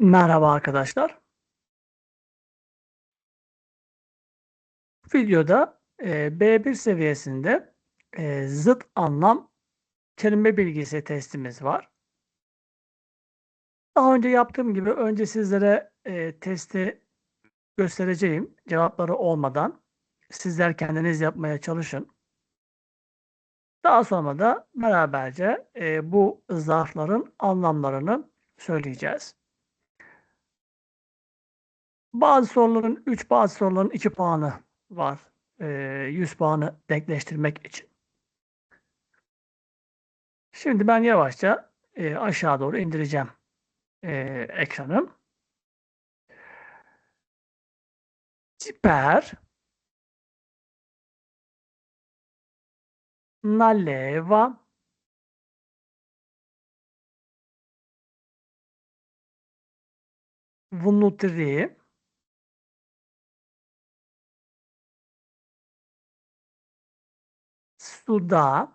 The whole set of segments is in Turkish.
Merhaba arkadaşlar. Videoda e, B1 seviyesinde e, zıt anlam kelime bilgisi testimiz var. Daha önce yaptığım gibi önce sizlere e, testi göstereceğim cevapları olmadan. Sizler kendiniz yapmaya çalışın. Daha sonra da beraberce bu zarfların anlamlarını söyleyeceğiz. Bazı soruların 3, bazı soruların 2 puanı var. E, 100 puanı denkleştirmek için. Şimdi ben yavaşça e, aşağı doğru indireceğim e, ekranı. Ciper na leva внутри сюда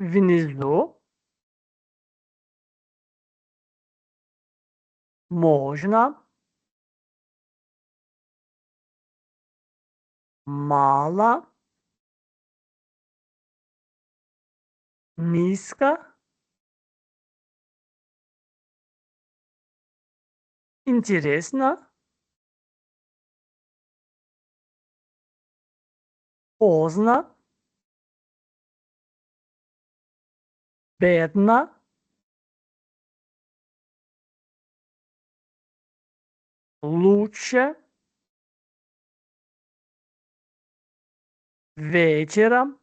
внизу можно. Мало. Низко. Интересно поздно бедно лучше вечером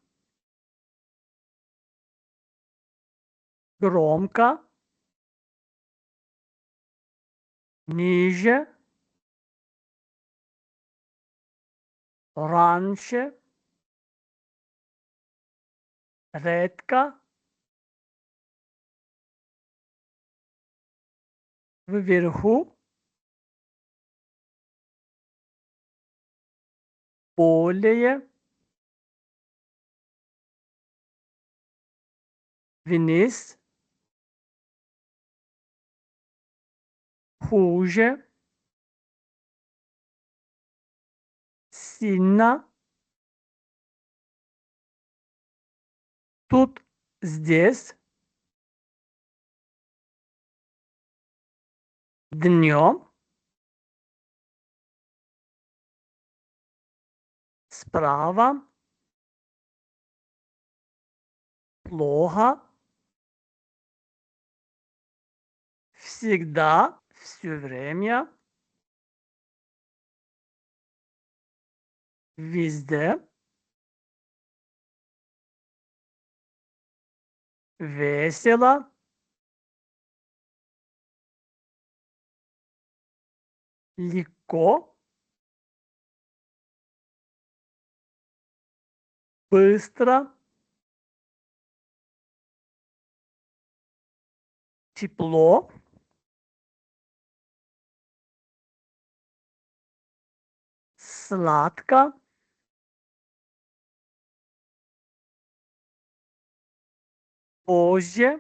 громко ниже раньше редко вверху более вниз хуже сильно Тут здесь днем справа плохо. Всегда все время везде весело. Легко. Быстро. Тепло. Сладко позже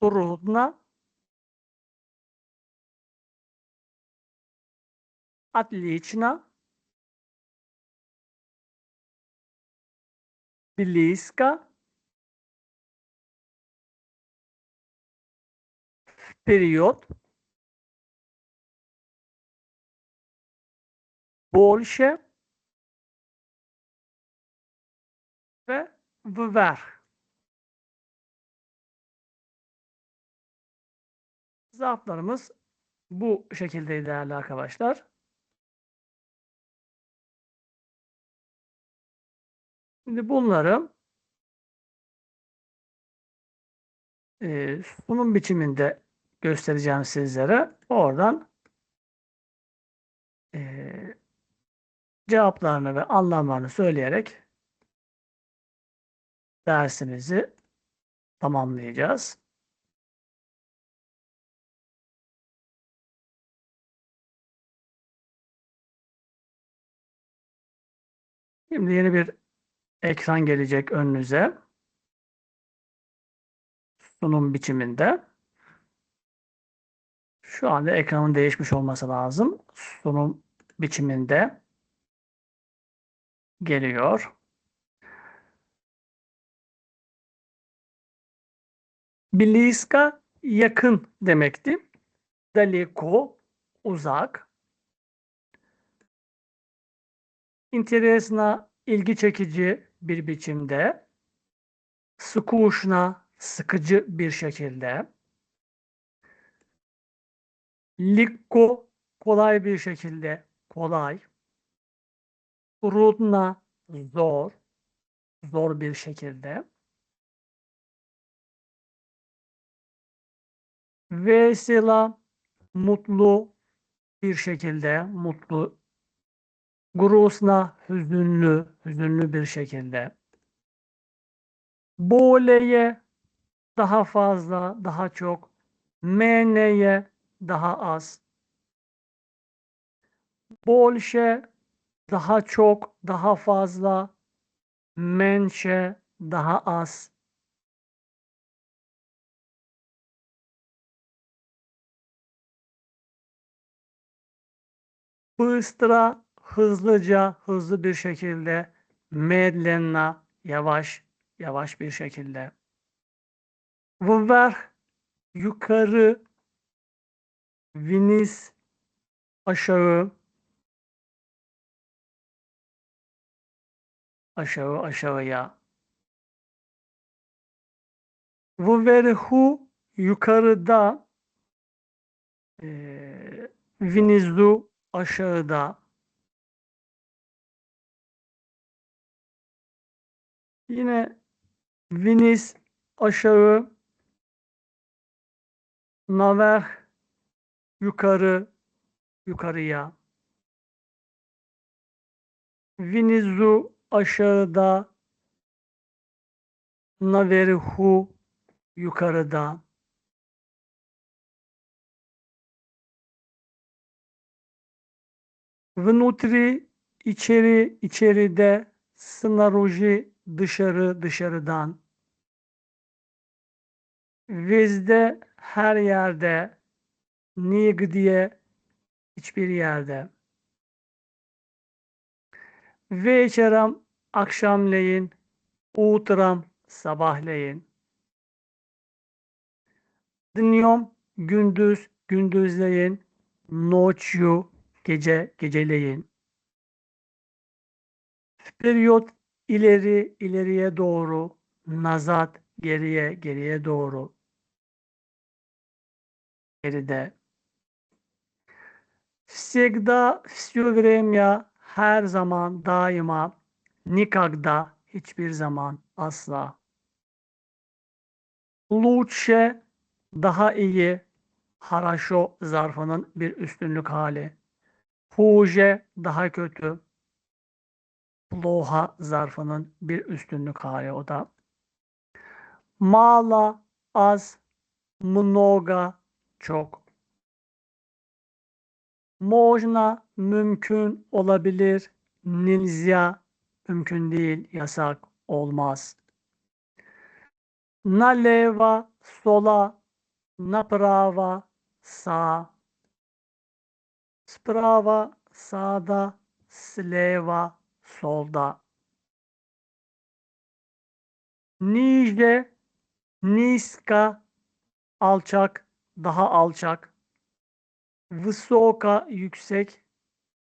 трудно. Отлично. Близко. Вперед больше ve вверх. Zarflarımız bu şekilde değerli arkadaşlar. Şimdi bunları e, sunum biçiminde göstereceğim sizlere. Oradan cevaplarını ve anlamlarını söyleyerek dersimizi tamamlayacağız. Şimdi yeni bir ekran gelecek önünüze. Sunum biçiminde. Şu anda ekranın değişmiş olması lazım. Sunum biçiminde geliyor. Bliska yakın demekti. Daleko uzak. Interesna ilgi çekici bir biçimde. Skuşna sıkıcı bir şekilde. Likko kolay bir şekilde kolay. Rudna zor zor bir şekilde. Vesela mutlu bir şekilde mutlu. Grusna hüzünlü hüzünlü bir şekilde. Boleye daha fazla, daha çok. Meneye daha az. Bolşe daha çok, daha fazla. Menşe daha az. Bıstıra hızlıca, hızlı bir şekilde. Medlenna yavaş, yavaş bir şekilde. Vver yukarı, Viniz aşağı, aşağı aşağıya. Vverhu yukarıda, e, Vinizu aşağıda. Yine Viniz aşağı, Naver yukarı, yukarıya. Vinizu aşağıda, Naverhu yukarıda. Внутри içeri, içeride, снаружи dışarı, dışarıdan. Vizde her yerde, nigdiye hiçbir yerde. Вечером akşamleyin, utrам sabahleyin. Dnем gündüz, gündüzleyin. Ночью gece, geceleyin. Periyot ileri, ileriye doğru. Nazat geriye, geriye doğru. Geride. Всегда, все время, her zaman, daima. Никогда, hiçbir zaman, asla. Лучше, daha iyi. Хорошо zarfının bir üstünlük hali. Huje, daha kötü. Плохо zarfının bir üstünlük hali o da. Mala, az. Много, çok. Można mümkün olabilir. Nilzya mümkün değil, yasak olmaz. Naleva sola, naprava sağ. Sprava sağda, sleva solda. Nije, niska, alçak, daha alçak. Высоко, yüksek.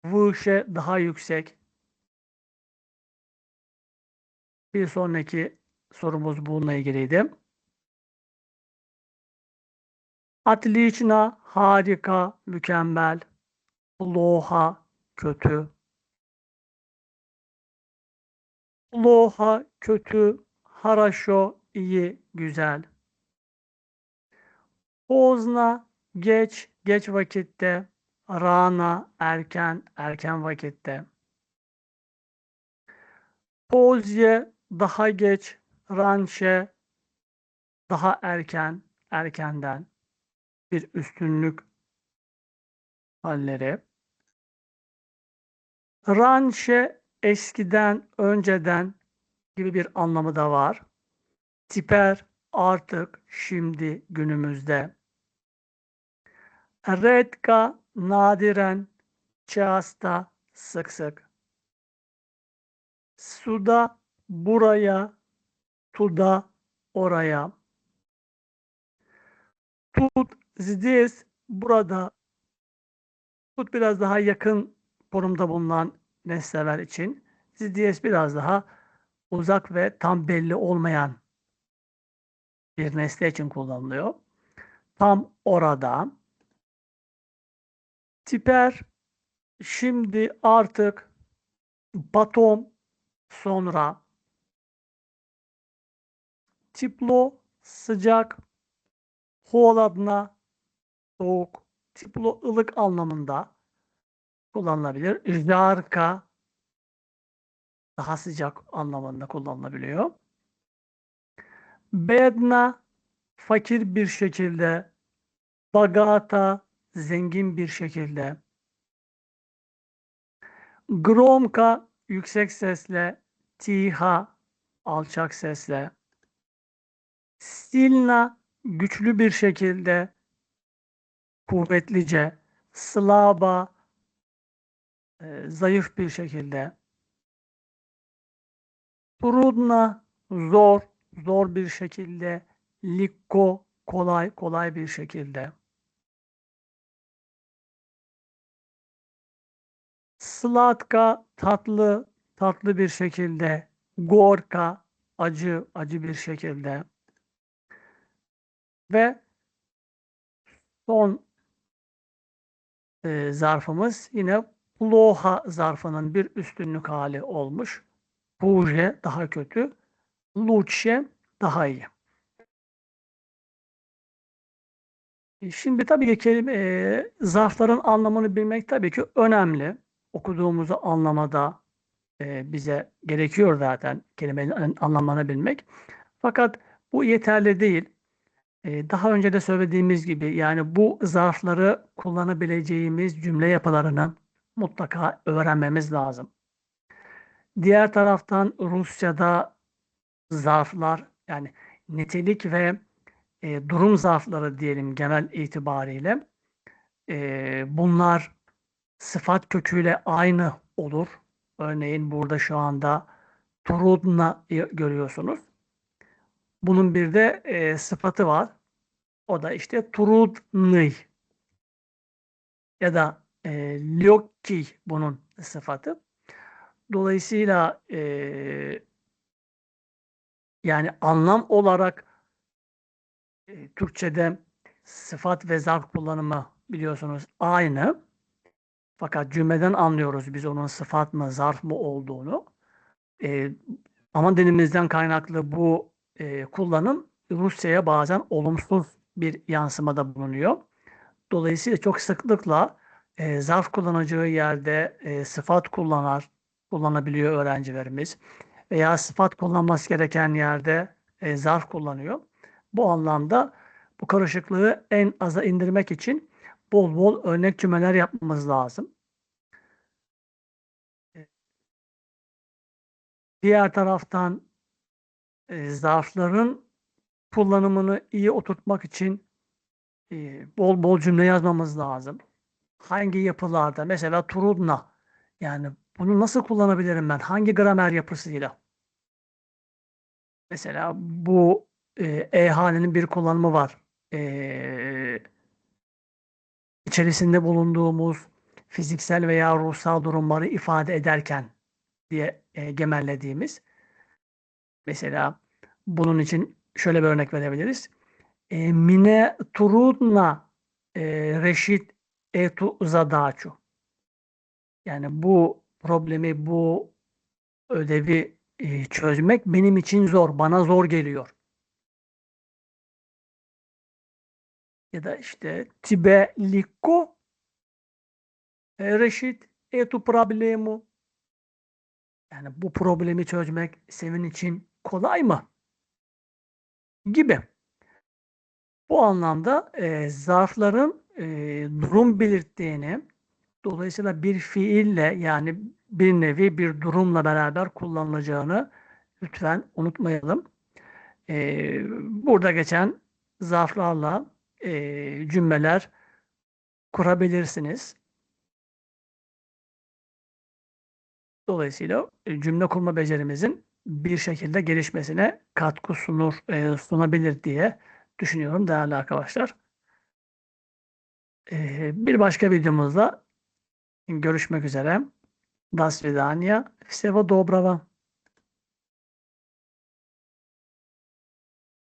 Выше, daha yüksek. Bir sonraki sorumuz bununla ilgiliydi. Отлично, harika, mükemmel. Плохо, kötü. Плохо, kötü. Хорошо, iyi, güzel. Поздно, geç, geç vakitte. Rana, erken, erken vakitte. Pozye, daha geç. Ranşe, daha erken, erkenden. Bir üstünlük halleri. Ranşe, eskiden, önceden gibi bir anlamı da var. Tiper artık, şimdi, günümüzde. Redka nadiren, çasta, sık sık. Suda, buraya, tuda, oraya. Tut, здесь, burada. Tut biraz daha yakın konumda bulunan nesneler için. Здесь biraz daha uzak ve tam belli olmayan bir nesne için kullanılıyor. Tam orada. Tiper şimdi artık batom sonra tiplo sıcak holadna soğuk tiplo ılık anlamında kullanılabilir. Jarka daha sıcak anlamında kullanılabiliyor. Bedna fakir bir şekilde, bagata zengin bir şekilde, gromka yüksek sesle, tiha alçak sesle, silna güçlü bir şekilde, kuvvetlice, slaba e, zayıf bir şekilde, trudna zor, zor bir şekilde, likko kolay, kolay bir şekilde. Slatka tatlı, tatlı bir şekilde, gorka acı, acı bir şekilde. Ve son e, zarfımız yine ploha zarfının bir üstünlük hali olmuş. Puje daha kötü, luce daha iyi. E, Şimdi tabii ki kelime, e, zarfların anlamını bilmek tabii ki önemli. Okuduğumuzu anlamada e, bize gerekiyor zaten kelimenin anlamını bilmek. Fakat bu yeterli değil. E, daha önce de söylediğimiz gibi yani bu zarfları kullanabileceğimiz cümle yapılarını mutlaka öğrenmemiz lazım. Diğer taraftan Rusça'da zarflar yani nitelik ve e, durum zarfları diyelim genel itibariyle e, bunlar sıfat köküyle aynı olur. Örneğin burada şu anda trudna görüyorsunuz. Bunun bir de e, sıfatı var. O da işte trudny ya da e, lyoki bunun sıfatı. Dolayısıyla e, yani anlam olarak e, Türkçe'de sıfat ve zarf kullanımı biliyorsunuz aynı. Fakat cümleden anlıyoruz biz onun sıfat mı zarf mı olduğunu. E, ama dilimizden kaynaklı bu e, kullanım Rusça'ya bazen olumsuz bir yansımada bulunuyor. Dolayısıyla çok sıklıkla e, zarf kullanacağı yerde e, sıfat kullanar, kullanabiliyor öğrencilerimiz. Veya sıfat kullanması gereken yerde e, zarf kullanıyor. Bu anlamda bu karışıklığı en aza indirmek için bol bol örnek cümleler yapmamız lazım. Diğer taraftan e, zarfların kullanımını iyi oturtmak için e, bol bol cümle yazmamız lazım. Hangi yapılarda? Mesela trudna. Yani bunu nasıl kullanabilirim ben? Hangi gramer yapısıyla? Mesela bu e, e halinin bir kullanımı var. E, içerisinde bulunduğumuz fiziksel veya ruhsal durumları ifade ederken diye e, gemellediğimiz. Mesela bunun için şöyle bir örnek verebiliriz. E, mine turudna e, reşit etu zadaçu. Yani bu problemi, bu ödevi e, çözmek benim için zor, bana zor geliyor. Ya da işte tibe liko reşit etu problemu. Yani bu problemi çözmek senin için kolay mı? Gibi. Bu anlamda e, zarfların e, durum belirttiğini, dolayısıyla bir fiille yani bir nevi bir durumla beraber kullanılacağını lütfen unutmayalım. Ee, burada geçen zarflarla cümleler kurabilirsiniz. Dolayısıyla e, cümle kurma becerimizin bir şekilde gelişmesine katkı sunur, e, sunabilir diye düşünüyorum değerli arkadaşlar. Bir başka videomuzda görüşmek üzere. Das Vidania, Seva Dobrava.